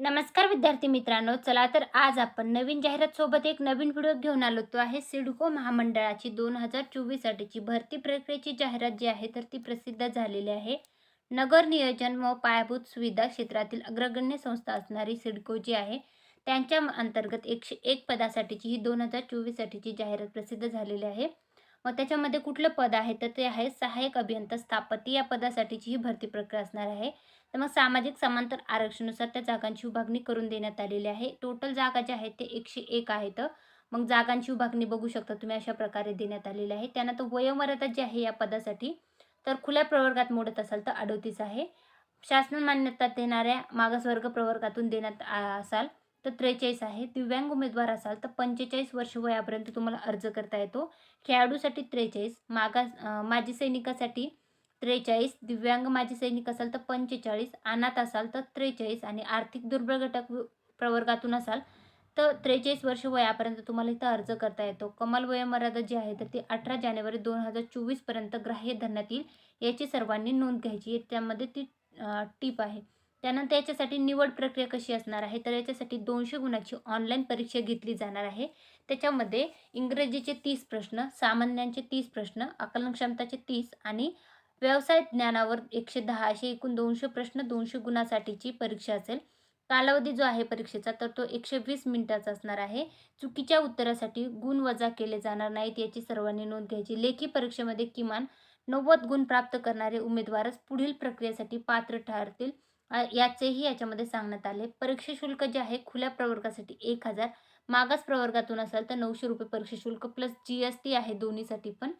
नमस्कार विद्यार्थी मित्रांनो चला तर आज आपण नवीन जाहिरात सोबत एक नवीन व्हिडिओ घेऊन आलो. तो आहे सिडको महामंडळाची दोन हजार चोवीससाठीची भरती प्रक्रियेची जाहिरात जी आहे तर ती प्रसिद्ध झालेली आहे. नगर नियोजन व पायाभूत सुविधा क्षेत्रातील अग्रगण्य संस्था असणारी सिडको जी आहे त्यांच्या अंतर्गत एकशे एक पदासाठीची ही दोन हजार चोवीससाठीची जाहिरात प्रसिद्ध झालेली आहे. मग त्याच्यामध्ये कुठलं पद आहे? तर ते आहे सहाय्यक अभियंता स्थापती या पदासाठीची ही भरती प्रक्रिया असणार आहे. तर मग सामाजिक समांतर आरक्षणानुसार त्या जागांची विभागणी करून देण्यात आलेली आहे. टोटल जागा ज्या आहेत ते एकशे एक आहेत. मग जागांची विभागणी बघू शकता तुम्ही अशा प्रकारे देण्यात आलेली आहे. त्यानंतर वयोमर्यादा जी आहे या पदासाठी तर खुल्या प्रवर्गात मोडत असाल तर अडोतीस आहे. शासन मान्यता देणाऱ्या मागासवर्ग प्रवर्गातून देण्यात असाल. तर त्रेचाळीस आहे. दिव्यांग उमेदवार असाल तर पंचेचाळीस वर्ष वयापर्यंत तुम्हाला अर्ज करता येतो. खेळाडूसाठी त्रेचाळीस मागास माजी सैनिकासाठी त्रेचाळीस दिव्यांग माजी सैनिक असाल तर पंचेचाळीस अनाथ असाल तर त्रेचाळीस आणि आर्थिक दुर्बळ घटक प्रवर्गातून असाल तर त्रेचाळीस वर्ष वयापर्यंत तुम्हाला इथं अर्ज करता येतो. कमाल वयोमर्यादा जी आहे तर ती अठरा जानेवारी दोन हजार चोवीसपर्यंत ग्राह्य धरण्यात येईल. याची सर्वांनी नोंद घ्यायची आहे. त्यामध्ये ती टीप आहे. त्यानंतर याच्यासाठी निवड प्रक्रिया कशी असणार आहे? तर याच्यासाठी दोनशे गुणाची ऑनलाईन परीक्षा घेतली जाणार आहे. त्याच्यामध्ये इंग्रजीचे तीस प्रश्न सामान्यांचे तीस प्रश्न आकलन क्षमताचे तीस आणि व्यवसाय ज्ञानावर एकशे दहा असे एकूण दोनशे प्रश्न दोनशे गुणासाठीची परीक्षा असेल. कालावधी जो आहे परीक्षेचा तर तो एकशे वीस मिनिटाचा असणार आहे. चुकीच्या उत्तरासाठी गुण वजा केले जाणार नाहीत याची सर्वांनी नोंद घ्यायची. लेखी परीक्षेमध्ये किमान नव्वद गुण प्राप्त करणारे उमेदवारच पुढील प्रक्रियेसाठी पात्र ठरतील. याचेही याच्यामध्ये सांगण्यात आले. परीक्षा शुल्क जे आहे खुल्या प्रवर्गासाठी एक हजार. मागास प्रवर्गातून असाल तर नऊशे रुपये परीक्षा शुल्क प्लस जी एस टी आहे दोन्हीसाठी पण.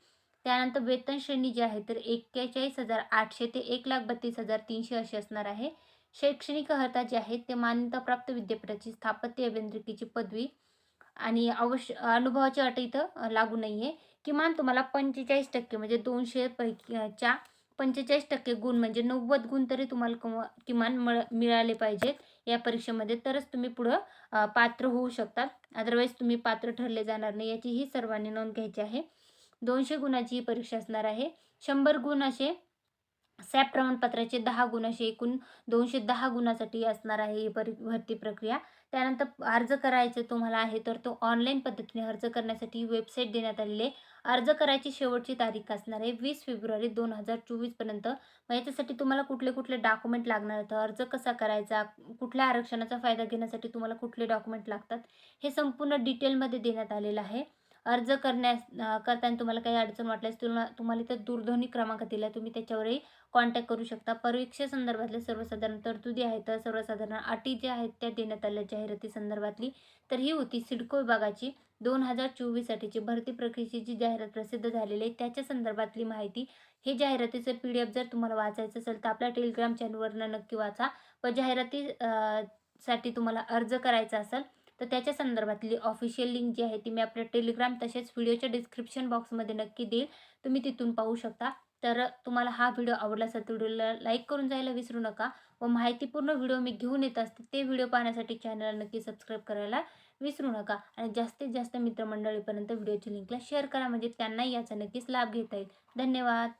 त्यानंतर वेतन श्रेणी जी आहे तर एक्केचाळीस हजार आठशे ते एक लाख बत्तीस हजार तीनशे अशी असणार आहे. शैक्षणिक अर्हता जी आहे ते मान्यताप्राप्त विद्यापीठाची स्थापत्य अभियांत्रिकीची पदवी आणि अवश्य अनुभवाची अट इथं लागू नाही आहे किमान तुम्हाला पंचेचाळीस टक्के म्हणजे दोनशे पैकीच्या पंचेचाळीस टक्के गुण म्हणजे नव्वद गुण तरी तुम्हाला किमान मळ मिळाले पाहिजेत या परीक्षेमध्ये. तरच तुम्ही पुढं पात्र होऊ शकता. अदरवाईज तुम्ही पात्र ठरले जाणार नाही. याची ही सर्वांनी नोंद घ्यायची आहे. दोनशे गुणाची ही परीक्षा असणार आहे. शंभर गुण असे सॅप प्रमाणपत्राचे दहा गुण असे एकूण दोनशे दहा गुणासाठी असणार आहे ही परि भरती प्रक्रिया. त्यानंतर अर्ज करायचे तुम्हाला आहे तर तो ऑनलाईन पद्धतीने अर्ज करण्यासाठी वेबसाईट देण्यात आलेली आहे. अर्ज करायची शेवटची तारीख असणार आहे वीस फेब्रुवारी दोन हजार चोवीसपर्यंत मग याच्यासाठी तुम्हाला कुठले कुठले डॉक्युमेंट लागणार आहेत? अर्ज कसा करायचा? कुठल्या आरक्षणाचा फायदा घेण्यासाठी तुम्हाला कुठले डॉक्युमेंट लागतात? हे संपूर्ण डिटेलमध्ये देण्यात आलेलं आहे. अर्ज करण्यास करताना तुम्हाला काही अडचण वाटल्यास तुला तुम्हाला इथं दूरध्वनी क्रमांक दिला तुम्ही त्याच्यावरही कॉन्टॅक्ट करू शकता. परीक्षेसंदर्भातल्या सर्वसाधारण तरतुदी आहेत सर्वसाधारण अटी ज्या आहेत त्या देण्यात आल्या जाहिराती संदर्भातली. तर ही होती सिडको विभागाची दोन हजार चोवीससाठीची भरती प्रक्रियेची जी जाहिरात प्रसिद्ध झालेली आहे त्याच्या संदर्भातली माहिती. हे जाहिरातीचं पी डी एफ जर तुम्हाला वाचायचं असेल तर आपल्या टेलिग्राम चॅनलवरनं नक्की वाचा. व जाहिराती साठी तुम्हाला अर्ज करायचा असेल तर त्याच्या संदर्भातली ऑफिशियल लिंक जी आहे ती मी आपल्या टेलिग्राम तसेच व्हिडिओच्या डिस्क्रिप्शन बॉक्समध्ये नक्की देईल. तुम्ही तिथून पाहू शकता. तर तुम्हाला हा व्हिडिओ आवडला असेल तर व्हिडिओला लाईक करून जायला विसरू नका व माहितीपूर्ण व्हिडिओ मी घेऊन येत असते ते व्हिडिओ पाहण्यासाठी चॅनलला नक्की सबस्क्राईब करायला विसरू नका. आणि जास्तीत जास्त मित्रमंडळीपर्यंत व्हिडिओची लिंकला शेअर करा. म्हणजे त्यांनाही याचा नक्कीच लाभ घेता येईल. धन्यवाद.